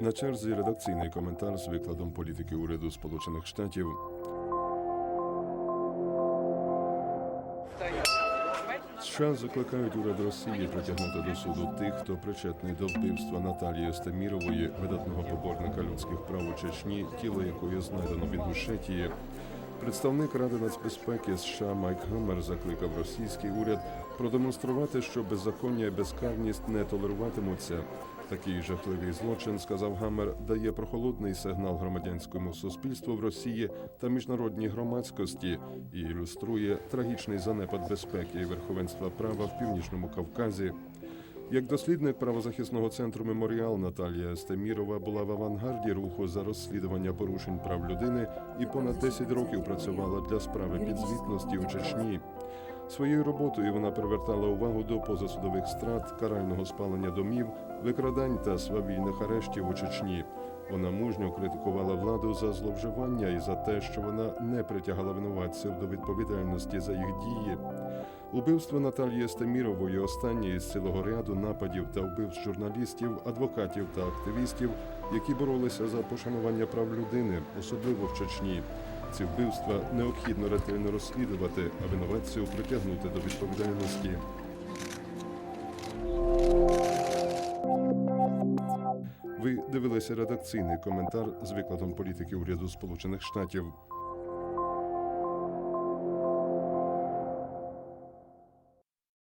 На черзі редакційний коментар з викладом політики уряду Сполучених Штатів. США закликають уряд Росії притягнути до суду тих, хто причетний до вбивства Наталії Стемірової, видатного поборника людських прав у Чечні, тіло якої знайдено в Інгушетії. Представник Ради нацбезпеки США Майк Гаммер закликав російський уряд продемонструвати, що беззаконня і безкарність не толеруватимуться. Такий жахливий злочин, сказав Гаммер, дає прохолодний сигнал громадянському суспільству в Росії та міжнародній громадськості і ілюструє трагічний занепад безпеки і верховенства права в північному Кавказі. Як дослідник правозахисного центру Меморіал Наталія Стемірова була в авангарді руху за розслідування порушень прав людини і понад 10 років працювала для справи підзвітності у Чечні. Своєю роботою вона привертала увагу до позасудових страт, карального спалення домів, викрадань та свавільних арештів у Чечні. Вона мужньо критикувала владу за зловживання і за те, що вона не притягала винуватців до відповідальності за їх дії. Убивство Наталії Стемірової останнє із цілого ряду нападів та вбивств журналістів, адвокатів та активістів, які боролися за пошанування прав людини, особливо в Чечні. Ці вбивства необхідно ретельно розслідувати, а винуватців притягнути до відповідальності. Ви дивилися редакційний коментар з викладом політики уряду Сполучених Штатів.